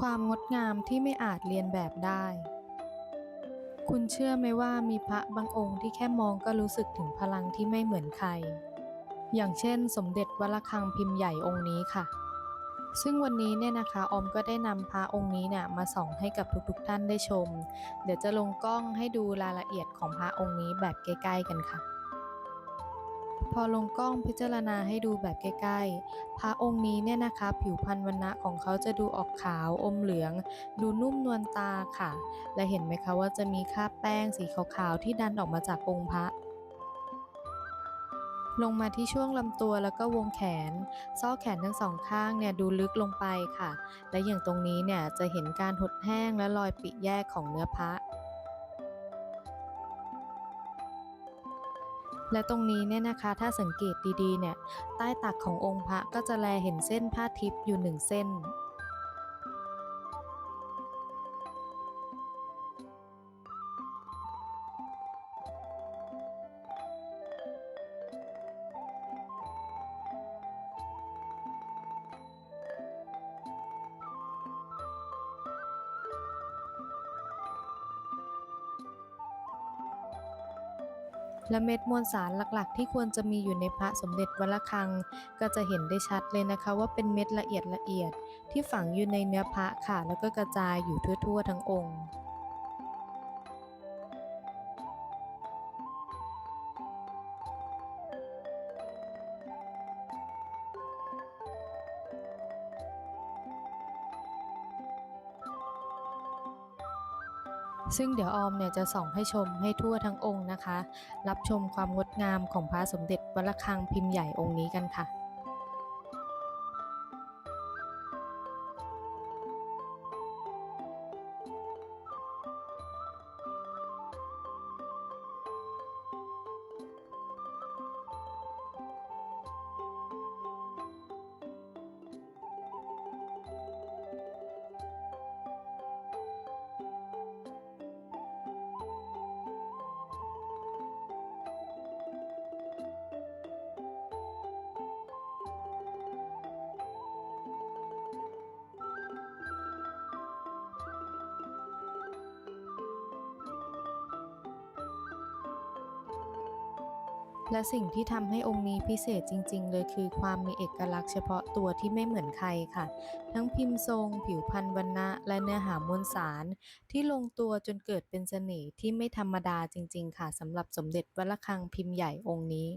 ความงดงามที่ไม่อาจเรียนแบบได้ คุณเชื่อไหมว่ามีพระบางองค์ที่แค่มองก็รู้สึกถึงพลังที่ไม่เหมือนใคร อย่างเช่น สมเด็จวัดระฆังพิมพ์ใหญ่องค์นี้ค่ะ ซึ่งวันนี้เนี่ยนะคะออมก็ได้นำพระองค์นี้เนี่ยมาส่องให้กับทุกๆท่านได้ชม เดี๋ยวจะลงกล้องให้ดูรายละเอียดของพระองค์นี้แบบใกล้ๆกันค่ะ พอลงกล้องพิจารณาให้ดูแบบใกล้ๆ พระองค์นี้เนี่ยนะคะผิวพรรณวันณะของเขาจะดูออกขาวอมเหลือง ดูนุ่มนวลตาค่ะ และเห็นไหมคะว่าจะมีคราบแป้งสีขาวๆที่ดันออกมาจากองค์พระลงมาที่ช่วงลำตัวแล้วก็วงแขน ซอกแขนทั้งสองข้างเนี่ยดูลึกลงไปค่ะ และอย่างตรงนี้เนี่ยจะเห็นการหดแห้งและรอยปิแยกของเนื้อพระ และตรงนี้เนี่ยนะคะถ้าสังเกตดีๆเนี่ยใต้ตักขององค์พระก็จะแลเห็นเส้นผ้าทิพย์อยู่หนึ่งเส้น และเม็ดมวลสารหลักๆ ที่ควรจะมีอยู่ในพระสมเด็จวัลคัง ก็จะเห็นได้ชัดเลยนะคะว่าเป็นเม็ดละเอียดละเอียด ที่ฝังอยู่ในเนื้อพระค่ะแล้วก็กระจายอยู่ทั่วๆทั้งองค์ ซึ่งเดี๋ยวออมเนี่ยจะส่องให้ชมให้ทั่วทั้งองค์นะคะ รับชมความงดงามของพระสมเด็จวัลคังพิมพ์ใหญ่องค์นี้กันค่ะ และสิ่งที่ทำให้องค์นี้พิเศษจริง ๆ เลยคือความมีเอกลักษณ์เฉพาะตัวที่ไม่เหมือนใครค่ะ ทั้งพิมพ์ทรง ผิวพรรณวรรณะ และเนื้อหามวลสาร ที่ลงตัวจนเกิดเป็นเสน่ห์ที่ไม่ธรรมดาจริง ๆ ค่ะสำหรับสมเด็จวัลคังพิมพ์ใหญ่องค์นี้